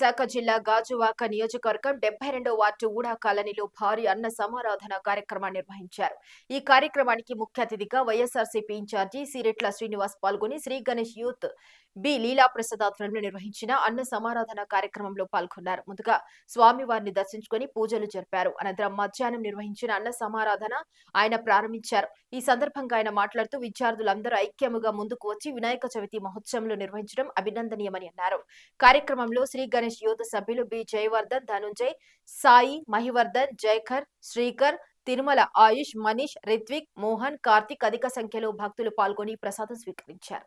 విశాఖ జిల్లా గాజువాక నియోజకవర్గం డెబ్బై రెండో వార్డు ఊడా కాలనీలో భారీ అన్న సమారాధన కార్యక్రమాన్ని నిర్వహించారు. ఈ కార్యక్రమానికి ముఖ్య అతిథిగా వైఎస్ఆర్సీపీ ఇన్ఛార్జి సిరెట్ల శ్రీనివాస్ పాల్గొని శ్రీ గణేష్ యూత్ బి లీలాప్రసాద్ ఆధ్వర్యంలో నిర్వహించిన అన్న సమారాధన కార్యక్రమంలో పాల్గొన్నారు. ముందుగా స్వామివారిని దర్శించుకుని పూజలు జరిపారు. అనంతరం మధ్యాహ్నం నిర్వహించిన అన్న సమారాధన ఆయన ప్రారంభించారు. ఈ సందర్భంగా ఆయన మాట్లాడుతూ విద్యార్థులందరూ ఐక్యముగా ముందుకు వచ్చి వినాయక చవితి మహోత్సవంలో నిర్వహించడం అభినందనీయమని అన్నారు. కార్యక్రమంలో శ్రీ గణేష్ యూత్ సభ్యులు బి జయవర్ధన్ ధనుంజయ్ సాయి మహివర్ధన్ జైఖర్ శ్రీకర్ తిరుమల ఆయుష్ మనీష్ రిత్విక్ మోహన్ కార్తిక్ అధిక సంఖ్యలో భక్తులు పాల్గొని ప్రసాదం స్వీకరించారు.